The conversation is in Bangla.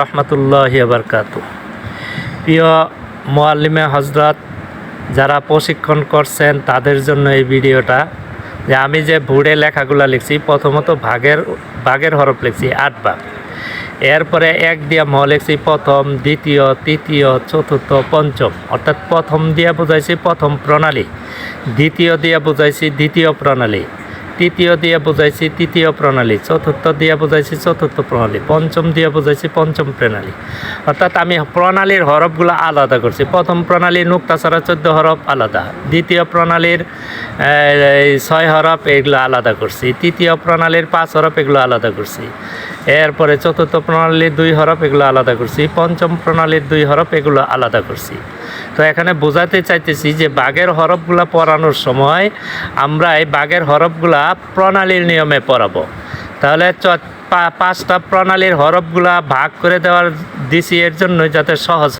রহমতুল্লাহ বারকাত প্রিয় মোয়াল্লিমে হজরত যারা প্রশিক্ষণ করছেন তাদের জন্য এই ভিডিওটা, যে আমি যে ভুড়ে লেখাগুলো লিখছি, প্রথমত ভাগের ভাগের হরফ লিখছি, আট ভাগ। এরপরে এক দিয়া ম লিখছি, প্রথম, দ্বিতীয়, তৃতীয়, চতুর্থ, পঞ্চম। অর্থাৎ প্রথম দিয়া বুঝাইছি প্রথম প্রণালী, দ্বিতীয় দিয়া বুঝাইছি দ্বিতীয় প্রণালী। তৃতীয় দিয়ে বুঝাইছি তৃতীয় প্রণালী, চতুর্থ দিয়ে বুঝাইছি চতুর্থ প্রণালী, পঞ্চম দিয়ে বুঝাইছি পঞ্চম প্রণালী। অর্থাৎ আমি প্রণালীর হরফগুলো আলাদা করছি। প্রথম প্রণালী নুক্তা ছাড়া চোদ্দ হরফ আলাদা। দ্বিতীয় প্রণালীর ছয় হরফ এগুলো আলাদা করছি। তৃতীয় প্রণালীর পাঁচ হরফ এগুলো আলাদা করছি। এরপরে চতুর্থ প্রণালীর দুই হরফ এগুলো আলাদা করছি। পঞ্চম প্রণালীর দুই হরফ এগুলো আলাদা করছি। তো এখানে বোঝাতে চাইতেছি যে বাঘের হরফগুলা পড়ানোর সময় আমরা এই বাঘের হরফগুলা প্রণালীর নিয়মে পড়াবো। তাহলে পাঁচটা প্রণালীর হরফগুলা ভাগ করে দেওয়ার দিছি এর জন্য যাতে সহজ